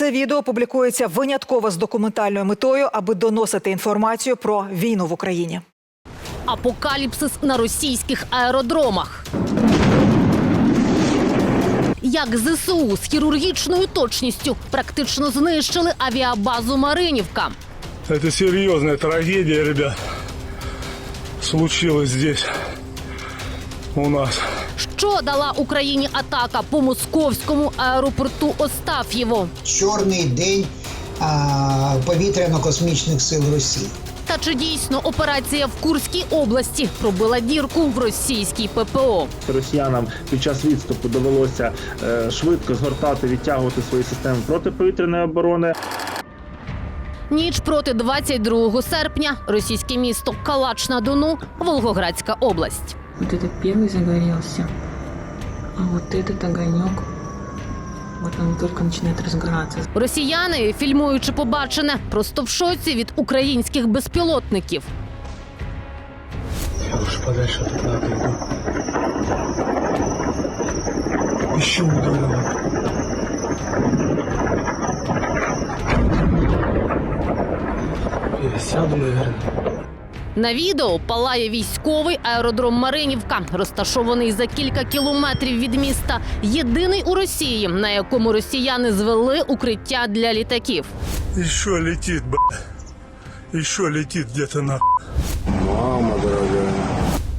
Це відео публікується винятково з документальною метою, аби доносити інформацію про війну в Україні. Апокаліпсис на російських аеродромах. Як ЗСУ з хірургічною точністю практично знищили авіабазу Маринівка. Это серьезная трагедия, ребят. Случилось здесь у нас. Що дала Україні атака по московському аеропорту Остаф'єво? чорний день повітряно-космічних сил Росії. Та чи дійсно операція в Курській області пробила дірку в російській ППО? Росіянам під час відступу довелося е, швидко згортати, відтягувати свої системи протиповітряної оборони. Ніч проти 22 серпня російське місто Калач на Дону, Волгоградська область. Вот этот первый загорелся, а вот этот огонек, вот он только начинает разгораться. Росіяни, фільмуючи побачене, просто в шоці від українських безпілотників. Я уж подальше от окна отойду. Еще ударило. Я сяду, наверное. На відео палає військовий аеродром Маринівка, розташований за кілька кілометрів від міста. Єдиний у Росії, на якому росіяни звели укриття для літаків. І що летит, б***ь. Еще летит где-то на.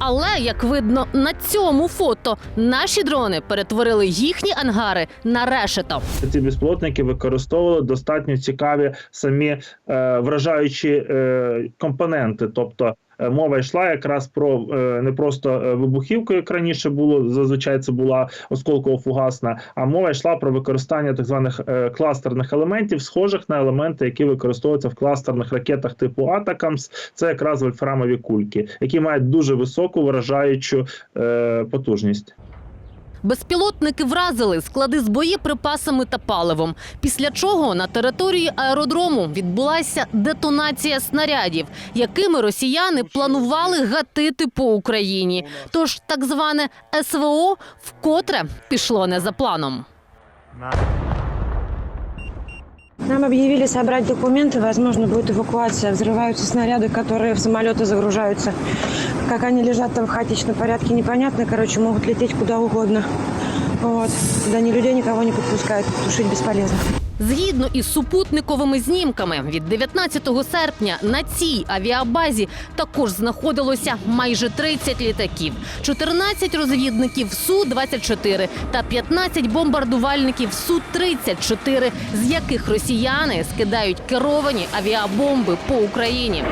Але як видно на цьому фото, наші дрони перетворили їхні ангари на решето. Ці безпілотники використовували достатньо цікаві самі е, вражаючі е, компоненти. Тобто мова йшла якраз про е, не просто е, вибухівку, як раніше було зазвичай це була осколково-фугасна, а мова йшла про використання так званих е, кластерних елементів, схожих на елементи, які використовуються в кластерних ракетах типу Атакамс. Це якраз вольфрамові кульки, які мають дуже високу вражаючу е, потужність. Безпілотники вразили склади з боєприпасами та паливом. Після чого на території аеродрому відбулася детонація снарядів, якими росіяни планували гатити по Україні. Тож так зване СВО вкотре пішло не за планом. Нам объявили собрать документы, возможно, будет эвакуация. Взрываются снаряды, которые в самолеты загружаются. Как они лежат там в хаотичном порядке, непонятно. Короче, могут лететь куда угодно. Вот. Туда ни людей, никого не подпускают. Тушить бесполезно. Згідно із супутниковими знімками, від 19 серпня на цій авіабазі також знаходилося майже 30 літаків, 14 розвідників Су-24 та 15 бомбардувальників Су-34, з яких росіяни скидають керовані авіабомби по Україні.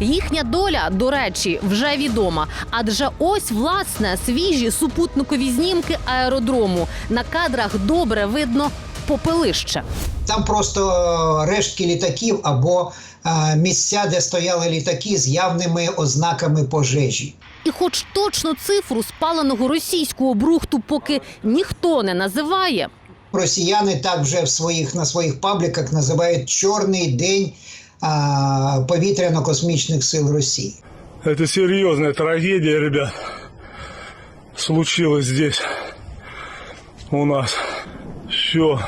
Їхня доля, до речі, вже відома. Адже ось власне свіжі супутникові знімки аеродрому. На кадрах добре видно попелище. Там просто е, рештки літаків або е, місця, де стояли літаки з явними ознаками пожежі. І, хоч точно цифру спаленого російського брухту поки ніхто не називає, Росіяни так вже в своїх на своїх пабліках називають чорний день повітряно-космічних сил Росії. Это серьезная трагедия, ребят. Случилось здесь у нас. Все.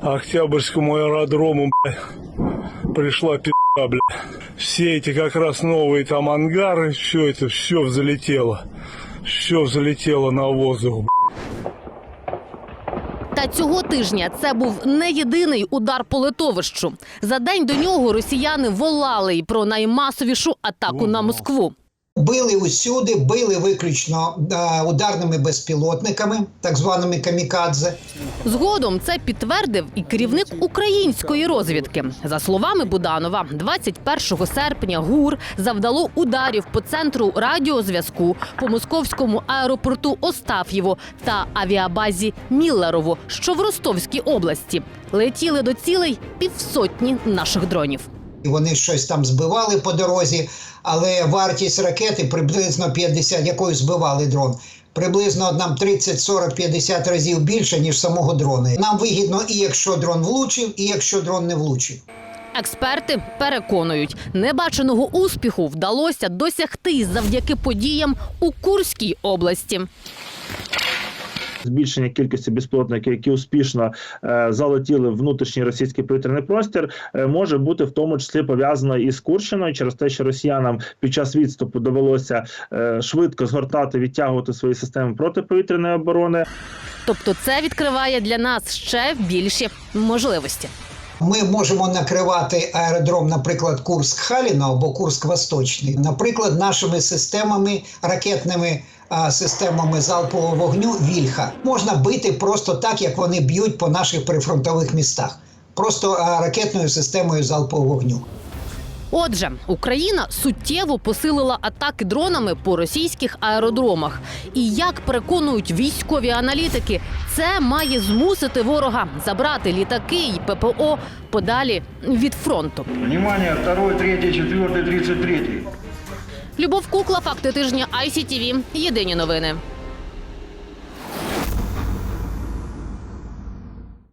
Октябрьскому аэродрому, блядь, пришла пи***а, блядь. Все эти как раз новые там ангары, все это, все взлетело. Все взлетело на воздух, блядь. Та цього тижня це був не єдиний удар по литовищу. За день до нього росіяни волали й про наймасовішу атаку на Москву. Били усюди, били виключно е, ударними безпілотниками, так званими камікадзе. Згодом це підтвердив і керівник української розвідки. За словами Буданова, 21 серпня ГУР завдало ударів по центру радіозв'язку, по московському аеропорту Остаф'єво та авіабазі Міллерово, що в Ростовській області. Летіли до цілей півсотні наших дронів. Вони щось там збивали по дорозі, але вартість ракети приблизно 50, якою збивали дрон. Приблизно нам 30, 40, 50 разів більше, ніж самого дрона. Нам вигідно і якщо дрон влучив, і якщо дрон не влучив. Експерти переконують, небаченого успіху вдалося досягти завдяки подіям у Курській області. Збільшення кількості безпілотників, які успішно е, залетіли в внутрішній російський повітряний простір, е, може бути в тому числі пов'язано із Курщиною через те, що росіянам під час відступу довелося е, швидко згортати, відтягувати свої системи протиповітряної оборони. Тобто, це відкриває для нас ще більші можливості. Ми можемо накривати аеродром, наприклад, Курск-Халіно або Курск-Восточний, наприклад, нашими системами ракетними. А, Системами залпового вогню Вільха можна бити просто так, як вони б'ють по наших прифронтових містах, просто ракетною системою залпового вогню. Отже, Україна суттєво посилила атаки дронами по російських аеродромах. І як переконують військові аналітики, це має змусити ворога забрати літаки і ППО подалі від фронту. Внимание, второй, третий, четвертый, тридцать третий. Любов Кукла, факти тижня ICTV. Єдині новини.